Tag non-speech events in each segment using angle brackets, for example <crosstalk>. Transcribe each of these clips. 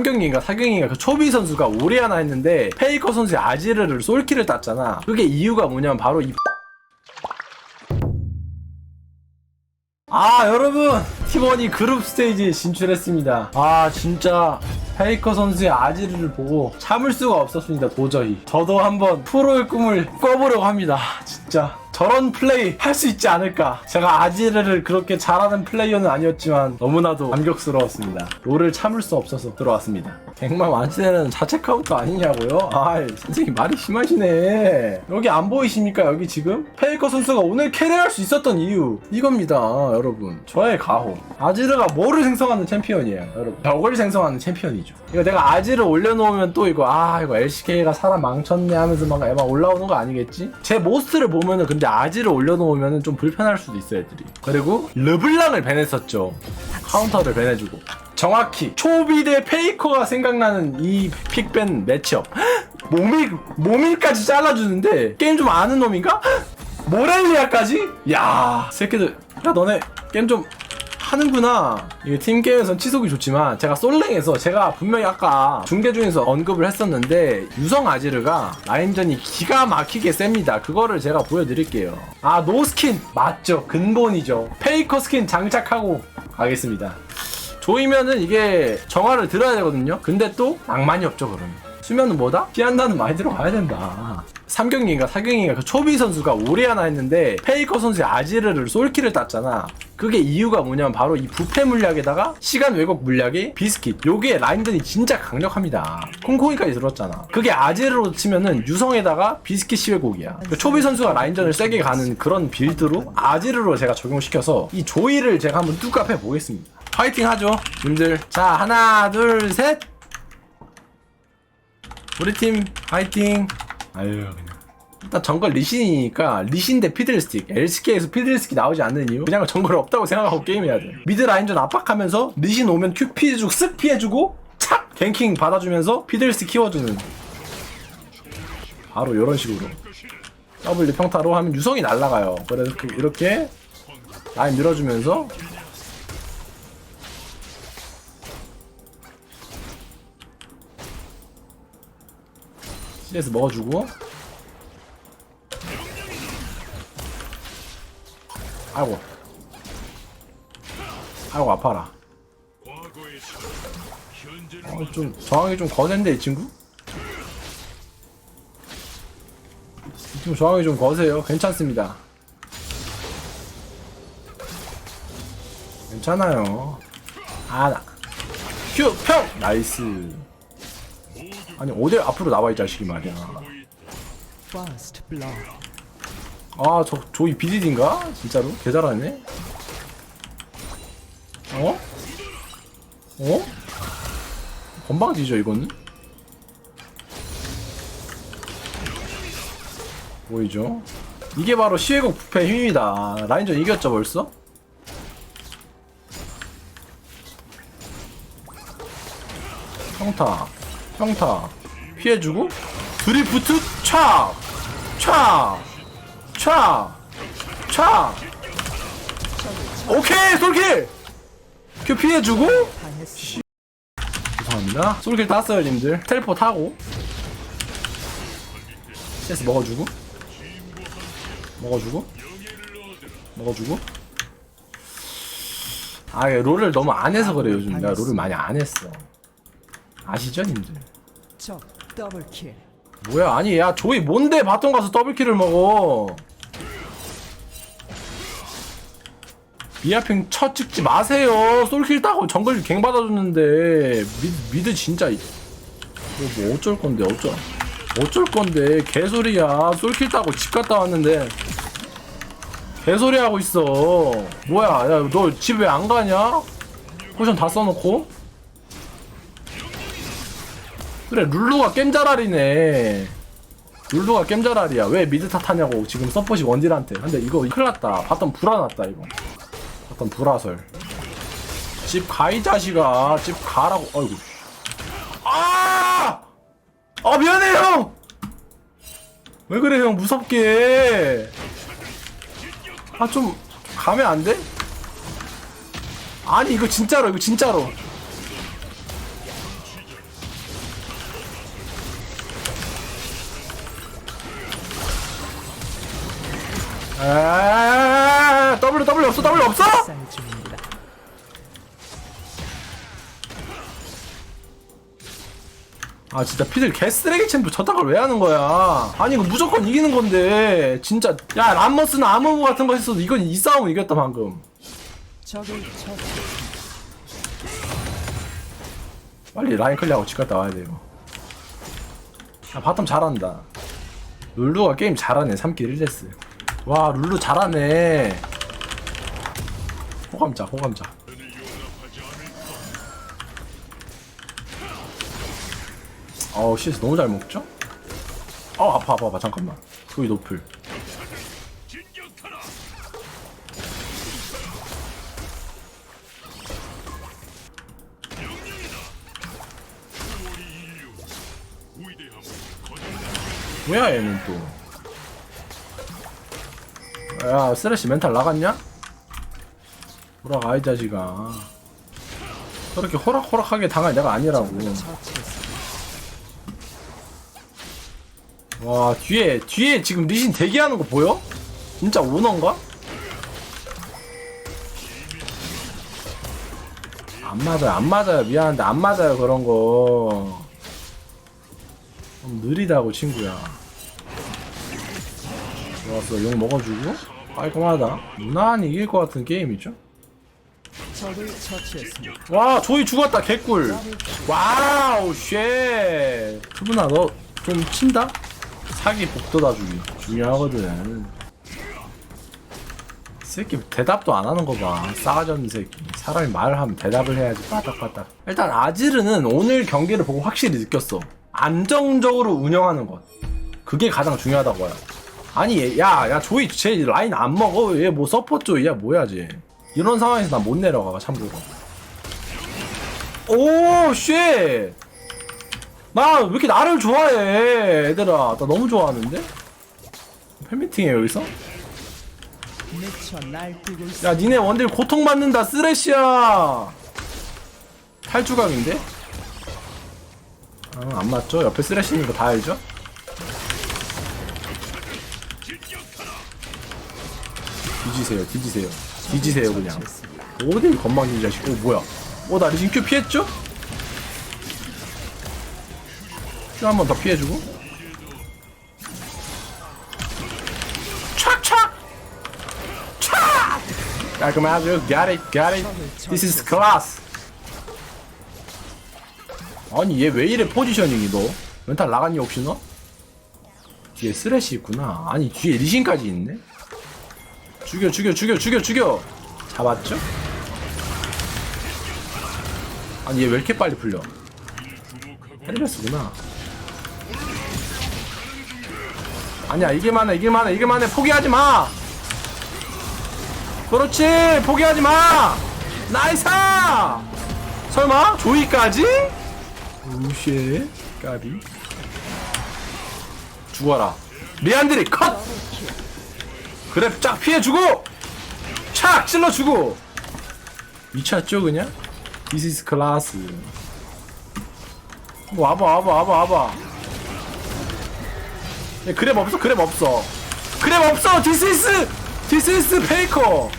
삼경기인가 사경기인가 그 초비 선수가 오리아나 했는데 페이커 선수의 아지르를 솔키를 땄잖아. 그게 이유가 뭐냐면 바로 이 아 여러분. 팀원이 그룹 스테이지에 진출했습니다. 아 진짜 페이커 선수의 아지르를 보고 참을 수가 없었습니다 도저히. 저도 한번 프로의 꿈을 꿔보려고 합니다. 진짜 저런 플레이 할 수 있지 않을까. 제가 아지르를 그렇게 잘하는 플레이어는 아니었지만 너무나도 감격스러웠습니다. 롤을 참을 수 없어서 들어왔습니다. 갱만 완치되는 자체 카운터 아니냐고요? 아이 선생님 말이 심하시네. 여기 안 보이십니까 여기 지금? 페이커 선수가 오늘 캐리할 수 있었던 이유 이겁니다 여러분. 저의 가호. 아지르가 뭐를 생성하는 챔피언이에요 여러분? 벽을 생성하는 챔피언이죠. 이거 내가 아지르 올려놓으면 또 이거 아 이거 LCK가 사람 망쳤네 하면서 막 에바 올라오는 거 아니겠지? 제 모스트를 보면은 근데 아지를 올려놓으면은 좀 불편할 수도 있어 애들이 그리고 르블랑을 밴했었죠 카운터를 밴해주고 정확히 초비 대 페이커가 생각나는 이 픽밴 매치업 <gasps> 모밀 모밀까지 잘라주는데 게임 좀 아는 놈인가? <gasps> 모렐리아까지? 야 새끼들 야 너네 게임 좀 하는구나. 이게 팀 게임에선 치속이 좋지만 제가 솔랭에서 제가 분명히 아까 중계 중에서 언급을 했었는데 유성 아지르가 라인전이 기가 막히게 셉니다. 그거를 제가 보여드릴게요. 아 노스킨 맞죠? 근본이죠. 페이커 스킨 장착하고 가겠습니다. 조이면은 이게 정화를 들어야 되거든요. 근데 또 낭만이 없죠 그러면. 수면은 뭐다? 피한다는 많이 들어가야 된다. 3경기인가 4경기인가 그 초비 선수가 오리아나 했는데 페이커 선수의 아지르를 솔키를 땄잖아. 그게 이유가 뭐냐면 바로 이 부패 물약에다가 시간 왜곡 물약이 비스킷. 요게 라인전이 진짜 강력합니다. 콩콩이까지 들었잖아. 그게 아지르로 치면은 유성에다가 비스킷 시왜곡이야. 그 초비 선수가 라인전을 세게 가는 그런 빌드로 아지르로 제가 적용시켜서 이 조이를 제가 한번 뚜깝 해보겠습니다. 파이팅 하죠, 님들. 자, 하나, 둘, 셋. 우리 팀 파이팅. 아유 그냥. 일단 정글 리신이니까 리신 대 피들스틱 LCK에서 피들스틱 나오지 않는 이유. 그냥 정글 없다고 생각하고 게임해야 돼 미드 라인전 압박하면서 리신 오면 큐 피해주고 쓱 피해주고 착! 갱킹 받아주면서 피들스틱 키워주는. 바로 이런 식으로. W 평타로 하면 유성이 날아가요. 그래서 그- 이렇게 라인 밀어주면서 CS 먹어주고. 아이고. 아이고 아파라. 어, 좀 저항이 좀 거센데 이 친구? 이 친구 저항이 좀 거세요. 괜찮습니다. 괜찮아요. 아나. 큐! 평! 나이스 아니 어디 앞으로 나와 이 자식이 말이야 First blood. 아, 저, 조이 BDD인가? 진짜로? 개 잘하네? 어? 어? 건방지죠, 이거는? 보이죠? 이게 바로 시외국 부패 힘입니다. 라인전 이겼죠, 벌써? 평타, 평타, 피해주고, 드리프트, 촥! 촥! 차! 차! 오케이! 솔킬! 큐 피해주고. 죄송합니다 솔킬 땄어요 님들 텔포 타고 CS 먹어주고 먹어주고 먹어주고 아 롤을 너무 안 해서 그래 요즘 내가 롤을 많이 안 했어 아시죠 님들? 적 더블킬. 뭐야 아니 야 조이 뭔데 바텀 가서 더블킬을 먹어? 미아핑 첫 찍지 마세요. 솔킬 따고 정글 갱 받아줬는데. 미드, 미드 진짜 이- 뭐, 뭐 어쩔 건데 어쩔 어쩔 건데. 개소리야. 솔킬 따고 집 갔다 왔는데. 개소리 하고 있어. 뭐야 야 너집왜안 가냐? 포션 다 써놓고 그래 룰루가 겜자랄이네. 룰루가 겜자랄이야. 왜 미드 탓하냐고 지금 서폿이 원딜한테. 근데 이거 큰일났다. 바텀 불안났다 이거. 바텀 불화설. 집 가이 자식아. 집 가라고. 어이구. 아! 아 미안해 형! 왜 그래 형? 무섭게 아 좀 가면 안 돼? 아니 이거 진짜로 이거 진짜로 아 W W 없어? W 없어? 아 진짜 피들 개쓰레기 챔프 저딴 걸왜 하는 거야? 아니 이거 무조건 이기는 건데. 진짜 야 람머스나 아무무 같은 거 했어도 이건 이 싸움은 이겼다 방금. 빨리 라인 클리어하고 집 갔다 와야 돼요. 아 바텀 잘한다. 룰루가 게임 잘하네. 3킬 1데스 와 룰루 잘하네. 호감자 호감자. 어우 CS 너무 잘 먹죠? 어 아파 아파 아파. 잠깐만. 소위 노플. 뭐야 얘는 또 야 쓰레쉬 멘탈 나갔냐? 돌아가 이 자식아 저렇게 호락호락하게 당할 내가 아니라고. 와 뒤에 뒤에 지금 리신 대기하는 거 보여? 진짜 오너인가? 안 맞아요 안 맞아요 미안한데 안 맞아요 그런 거좀 느리다고 친구야 좋았어. 욕 먹어주고. 깔끔하다. 무난히 이길 것 같은 게임이죠? 적을 처치했습니다. 와 조이 죽었다 개꿀. 와우 쉣. 투분아 너 좀 친다? 사기 복도다 주기. 중요하거든. 새끼 대답도 안 하는 거봐. 싸가지 없는 새끼. 사람이 말을 하면 대답을 해야지. 빠딱빠딱. 일단 아지르는 오늘 경기를 보고 확실히 느꼈어. 안정적으로 운영하는 것. 그게 가장 중요하다고 봐요 아니 야야 조이 쟤 라인 안 먹어 얘 뭐 서포 조이야 뭐야 쟤 이런 상황에서 난 못 내려가 참고로 오, 쉣! 나 왜 이렇게 나를 좋아해, 얘들아. 나 너무 좋아하는데? 팬미팅해, 여기서? 야, 니네 원딜 고통받는다, 쓰레쉬야! 탈주각인데? 아, 안 맞죠? 옆에 쓰레쉬 있는 거 다 알죠? 뒤지세요, 뒤지세요. 뒤지세요, 그냥. 어딜 건방진 자식. 오, 뭐야. 어, 나 리신큐 피했죠? 큐 한 번 더 피해주고. 촥촥! 촥! 깔끔하죠? Got it, got it. This is class. 아니, 얘 왜 이래 포지셔닝이 너? 멘탈 나갔니, 혹시 너? 뒤에 쓰레쉬 있구나. 아니, 뒤에 리신까지 있네? 죽여, 죽여, 죽여, 죽여, 죽여! 잡았죠? 아니 얘 왜 이렇게 빨리 풀려? 헤르메스구나. 아니야 이길만해 이길만해 이길만해 포기하지 마. 그렇지 포기하지 마. 나이스. 설마 조이까지? 우쉐 까비. 죽어라. 리안드리 컷. 그래 쫙 피해주고 착 찔러주고. 미쳤죠 그냥? This is class. 뭐 와봐 와봐 와봐 와봐. 야, 그랩 없어 그랩 없어. 그랩 없어! This is This is 페이커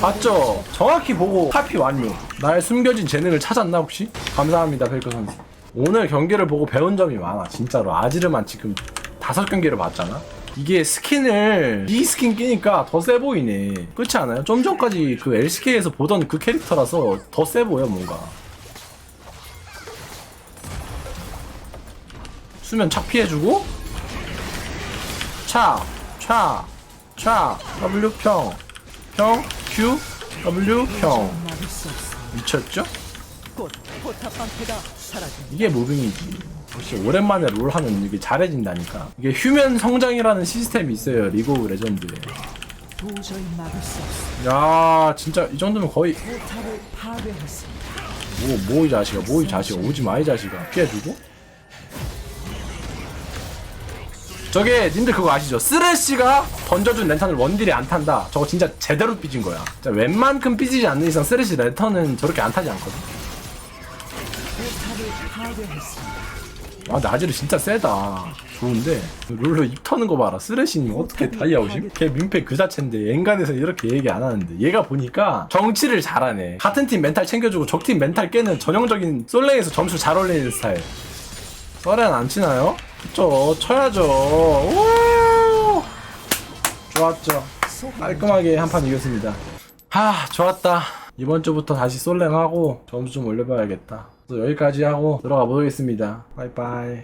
봤죠? 정확히 보고 카피 완료. 나의 숨겨진 재능을 찾았나 혹시? 감사합니다 페이커 선수 오늘 경기를 보고 배운 점이 많아 진짜로. 아지르만 지금 다섯 경기를 봤잖아 이게 스킨을 이 스킨 끼니까 더 세 보이네 그렇지 않아요? 좀 전까지 그 LCK에서 보던 그 캐릭터라서 더 세 보여 뭔가 수면 착 피해주고 차, 차, 차, W 평, 평, Q, W 평. 미쳤죠? 이게 무빙이지. 오랜만에 롤 하면 이게 잘해진다니까. 이게 휴면 성장이라는 시스템이 있어요. 리그 오브 레전드에. 도저히 막을 수 없습니다. 야, 진짜 이 정도면 거의 포탑을 파괴했습니다. 뭐 뭐 이 자식아, 뭐 이 자식아, 오지 마 이 자식아. 피해주고. 저게 님들 그거 아시죠? 쓰레쉬가 던져준 랜턴을 원딜이 안 탄다. 저거 진짜 제대로 삐진 거야. 진짜 웬만큼 삐지지 않는 이상 쓰레쉬 랜턴은 저렇게 안 타지 않거든. 포탑을 파괴했습니다. 아 아지르 진짜 세다. 좋은데. 룰루 입 터는 거 봐라. 쓰레쉬님 어떻게 다이아 오심? 걔 민폐 그 자체인데 엔간에서 이렇게 얘기 안 하는데. 얘가 보니까 정치를 잘하네. 같은 팀 멘탈 챙겨주고 적팀 멘탈 깨는 전형적인 솔랭에서 점수 잘 올리는 스타일. 썰엔 안 치나요? 그쵸 쳐야죠. 오! 좋았죠. 깔끔하게 한 판 이겼습니다. 하 좋았다. 이번 주부터 다시 솔랭하고 점수 좀 올려봐야겠다 여기까지 하고 들어가 보겠습니다. 빠이빠이